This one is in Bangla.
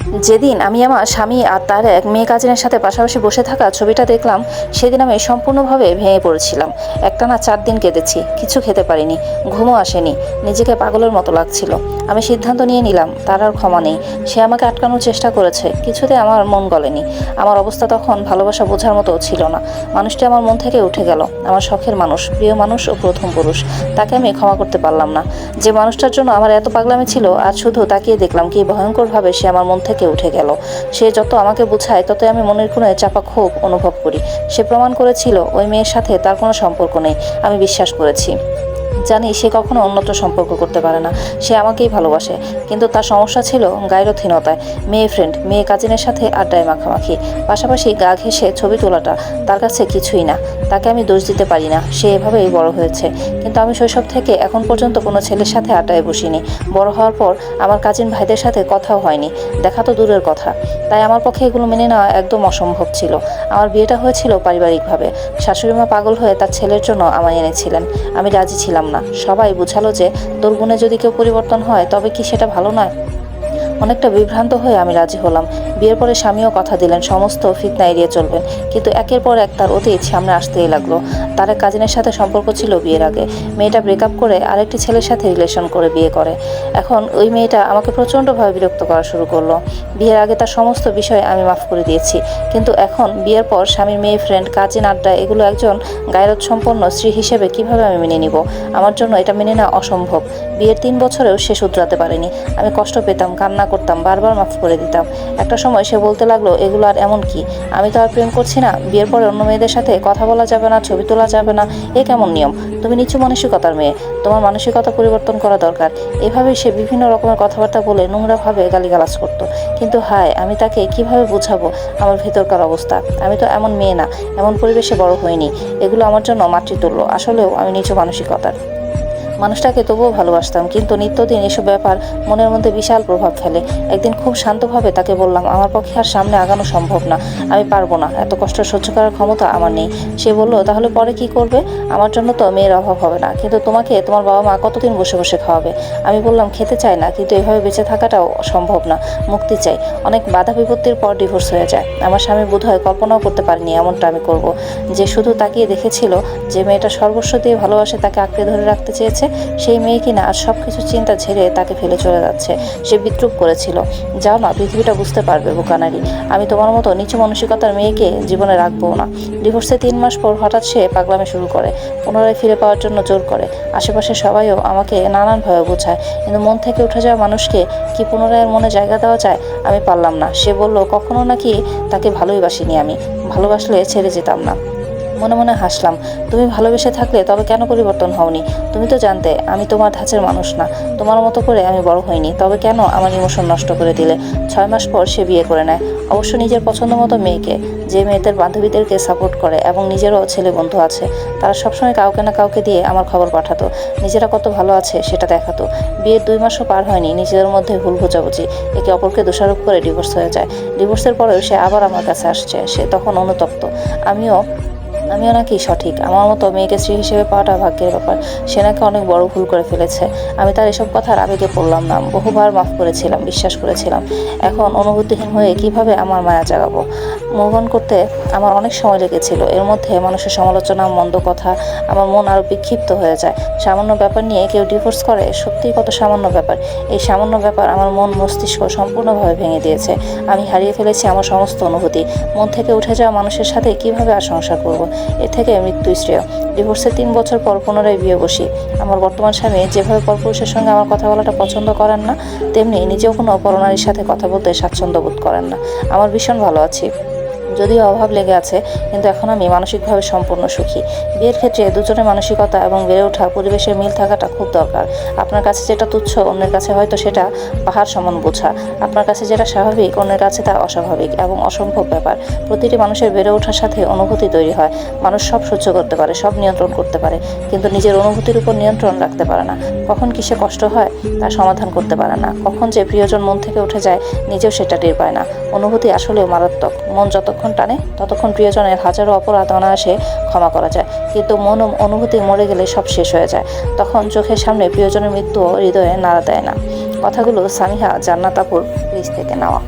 যেদিন আমি আমার স্বামী আর তার এক মেয়ে কাজিনের সাথে পাশাপাশি বসে থাকা ছবিটা দেখলাম, সেদিন আমি সম্পূর্ণভাবে ভেঙে পড়েছিলাম। একটানা চার দিন কেঁদেছি, কিছু খেতে পারিনি, ঘুমও আসেনি, নিজেকে পাগলের মতো লাগছিল। আমি সিদ্ধান্ত নিয়ে নিলাম, তার আর ক্ষমা নেই। সে আমাকে আটকানোর চেষ্টা করেছে, কিছুতে আমার মন গলেনি। আমার অবস্থা তখন ভালোবাসা বোঝার মতো ছিল না। মানুষটি আমার মন থেকে উঠে গেল, আমার শখের মানুষ, প্রিয় মানুষ ও প্রথম পুরুষ। তাকে আমি ক্ষমা করতে পারলাম না। যে মানুষটার জন্য আমার এত পাগলামি ছিল আর শুধু তাকিয়ে দেখলাম কি ভয়ঙ্করভাবে সে আমার মন থেকে উঠে গেল। সে যত আমাকে বোঝায়, ততই আমি মনের কোণে চাপা ক্ষোভ অনুভব করি। সে প্রমাণ করেছিল, ওই মেয়ের সাথে তার কোনো সম্পর্ক নেই, আমি বিশ্বাস করেছি। জানি সে কখনো অন্যত্র সম্পর্ক করতে পারে না, সে আমাকেই ভালোবাসে, কিন্তু তার সমস্যা ছিল গাইরথীনতায় মেয়ে ফ্রেন্ড মেয়ে কাজিনের সাথে আড্ডায় মাখামাখি, পাশাপাশি গা ঘেঁষে ছবি তোলাটা তার কাছে কিছুই না। তাকে আমি দোষ দিতে পারি না। সে এভাবেই বড় হয়েছে। কিন্তু আমি শৈশব থেকে এখন পর্যন্ত কোনো ছেলের সাথে আড্ডায় বসিনি। বড় হওয়ার পর আমার কাজিন ভাইদের সাথে কথাও হয়নি। দেখা তো দূরের কথা। তাই আমার পক্ষে এগুলো মেনে নেওয়া একদম অসম্ভব ছিল। আমার বিয়েটা হয়েছিল পারিবারিকভাবে। শাশুড়ি মা পাগল হয়ে তার ছেলের জন্য আমায় এনেছিলেন। আমি রাজি ছিলাম না। সবাই বুঝালো যে, তোর গুণে যদি কেউ পরিবর্তন হয়, তবে কি সেটা ভালো নয়? অনেকটা বিভ্রান্ত হয়ে আমি রাজি হলাম। বিয়ের পরে স্বামীও কথা দিলেন, সমস্ত ফিতনা এড়িয়ে চলবেন। কিন্তু একের পর এক তার অতীত সামনে আসতেই লাগল। তার এক কাজিনের সাথে সম্পর্ক ছিল বিয়ের আগে। মেয়েটা ব্রেকআপ করে আরেকটি ছেলের সাথে রিলেশন করে বিয়ে করে। এখন ওই মেয়েটা আমাকে প্রচণ্ডভাবে বিরক্ত করা শুরু করল। বিয়ের আগে তার সমস্ত বিষয় আমি মাফ করে দিয়েছি। কিন্তু এখন বিয়ের পর স্বামীর মেয়ে ফ্রেন্ড কাজিন আড্ডা, এগুলো একজন গায়রত সম্পন্ন স্ত্রী হিসেবে কীভাবে আমি মেনে নিব? আমার জন্য এটা মেনে নেওয়া অসম্ভব। বিয়ের তিন বছরেও সে শুধরাতে পারেনি। আমি কষ্ট পেতাম, কান্না করতাম, বারবার মাফ করে দিতাম। একটা সে বলতে লাগল, এগুলো আর এমন কি? আমি তো আর প্রেম করছি না। বিয়ের পরে অন্য মেয়েদের সাথে কথা বলা যাবে না, ছবি তোলা যাবে না। এ কেমন নিয়ম? তুমি নিচু মানসিকতার মেয়ে। তোমার মানসিকতা পরিবর্তন করা দরকার। এভাবেই সে বিভিন্ন রকমের কথাবার্তা বলে নোংরাভাবে গালিগালাজ করতো। কিন্তু হায়, আমি তাকে কীভাবে বোঝাবো? আমার ভেতরকার অবস্থা। আমি তো এমন মেয়ে না, এমন পরিবেশে বড় হইনি। এগুলো আমার জন্য মাতৃতুল্য। আসলেও আমি নিচু মানসিকতার। মানুষটাকে তবুও ভালোবাসতাম, কিন্তু নিত্যদিন এসব ব্যাপার মনের মধ্যে বিশাল প্রভাব ফেলে। একদিন খুব শান্তভাবে তাকে বললাম, আমার পক্ষে আর সামনে আগানো সম্ভব না, আমি পারব না, এত কষ্ট সহ্য করার ক্ষমতা আমার নেই। সে বলল, তাহলে পরে কি করবে? আমার জন্য তো মেয়ের অভাব হবে না, কিন্তু তোমাকে তোমার বাবা মা কতদিন বসে বসে খাওয়াবে? আমি বললাম, খেতে চাই না, কিন্তু এভাবে বেঁচে থাকাটাও সম্ভব না, মুক্তি চাই। অনেক বাধা বিপত্তির পর ডিভোর্স হয়ে যায়। আমার স্বামী বোধহয় কল্পনাও করতে পারিনি এমনটা আমি করব। যে শুধু তাকিয়ে দেখেছিল যে মেয়েটা সর্বস্ব দিয়ে ভালোবাসে, তাকে আঁকড়ে ধরে রাখতে চেয়েছে সেই মেয়ে কিনা আর সব কিছু চিন্তা ঝেড়ে তাকে ফেলে চলে যাচ্ছে। সে বিদ্রুপ করেছিল। যাও না, পৃথিবীটা বুঝতে পারবে, বোকানারি। আমি তোমার মতো নিচু মানসিকতার মেয়েকে জীবনে রাখব না। ডিভোর্সে তিন মাস পর হঠাৎ সে পাগলামি শুরু করে। পুনরায় ফিরে পাওয়ার জন্য জোর করে। আশেপাশে সবাইও আমাকে নানানভাবে বোঝায়। কিন্তু মন থেকে উঠে যাওয়া মানুষকে কি পুনরায় মনে জায়গা দেওয়া যায়, আমি পারলাম না। সে বলল, কখনো নাকি তাকে ভালোই বাসিনি আমি। ভালোবাসলে ছেড়ে যেতাম না। মনে মনে হাসলাম, তুমি ভালোবেসে থাকলে তবে কেন পরিবর্তন হওনি? তুমি তো জানতে, আমি তোমার ধাঁচের মানুষ না। তোমার মতো করে আমি বড় হইনি, তবে কেন আমার ইমোশন নষ্ট করে দিলে? ছয় মাস পর সে বিয়ে করে নেয়। অবশ্য নিজের পছন্দ মতো মেয়েকে, যে মেয়েদের বান্ধবীদেরকে সাপোর্ট করে এবং নিজেরও ছেলে বন্ধু আছে, তারা সবসময় কাউকে না কাউকে দিয়ে আমার খবর পাঠাতো। নিজেরা কত ভালো আছে সেটা দেখাতো। বিয়ের দুই মাসও পার হয়নি, নিজেদের মধ্যে ভুল বোঝাবুঝি। একে অপরকে দোষারোপ করে ডিভোর্স হয়ে যায়। ডিভোর্সের পরেও সে আবার আমার কাছে আসছে, সে তখন অনুতপ্ত। আমিও আমিও নাকি সঠিক। আমার মতো মেয়েকে স্ত্রী হিসেবে পাওয়াটা ভাগ্যের ব্যাপার। সে নাকি অনেক বড় ভুল করে ফেলেছে। আমি তার এসব কথার আবেগে পড়লাম না। বহুবার মাফ করেছিলাম, বিশ্বাস করেছিলাম। এখন অনুভূতিহীন হয়ে কীভাবে আমার মায়া জাগাবো? মুভ অন করতে আমার অনেক সময় লেগেছিল। এর মধ্যে মানুষের সমালোচনা, মন্দ কথা আমার মন আরও বিক্ষিপ্ত হয়ে যায়। সামান্য ব্যাপার নিয়ে কেউ ডিভোর্স করে সত্যিই কত সামান্য ব্যাপার। এই সামান্য ব্যাপার আমার মন মস্তিষ্ক সম্পূর্ণভাবে ভেঙে দিয়েছে। আমি হারিয়ে ফেলেছি আমার সমস্ত অনুভূতি। মন থেকে উঠে যাওয়া মানুষের সাথে কীভাবে আর সংসার করব? এ থেকে মৃত্যু শ্রেয়। ডিভোর্সের তিন বছর পর পুনরায় বিয়ে বসি। আমার বর্তমান স্বামী যেভাবে পরপুরুষের সঙ্গে আমার কথা বলাটা পছন্দ করেন না, তেমনি নিজেও কোনো পরনারীর সাথে কথা বলতে স্বাচ্ছন্দ্য বোধ করেন না। আমার ভীষণ ভালো আছি। যদিও অভাব লেগে আছে, কিন্তু এখন আমি মানসিকভাবে সম্পূর্ণ সুখী। বিয়ের ক্ষেত্রে দুজনের মানসিকতা এবং বেড়ে ওঠা পরিবেশের মিল থাকাটা খুব দরকার। আপনার কাছে যেটা তুচ্ছ, অন্যের কাছে হয়তো সেটা পাহাড় সমান বোঝা। আপনার কাছে যেটা স্বাভাবিক, অন্যের কাছে তা অস্বাভাবিক এবং অসম্ভব ব্যাপার। প্রতিটি মানুষের বেড়ে ওঠার সাথে অনুভূতি তৈরি হয়। মানুষ সব সহ্য করতে পারে, সব নিয়ন্ত্রণ করতে পারে, কিন্তু নিজের অনুভূতির উপর নিয়ন্ত্রণ রাখতে পারে না। কখন কিসে কষ্ট হয়, তা সমাধান করতে পারে না। কখন যে প্রিয়জন মন থেকে উঠে যায়, নিজেও সেটা টের পায় না। অনুভূতি আসলেও মারাত্মক। মন যতক্ষণ টানে, ততক্ষণ প্রিয়জনের হাজারো অপরাধ অনায়াসে ক্ষমা করা যায়। কিন্তু মন অনুভূতি মরে গেলে সব শেষ হয়ে যায়। তখন চোখের সামনে প্রিয়জনের মৃত্যু হৃদয়ে নাড়া দেয় না। কথাগুলো সামিহা জান্নাতাপুর প্লিজ থেকে নেওয়া।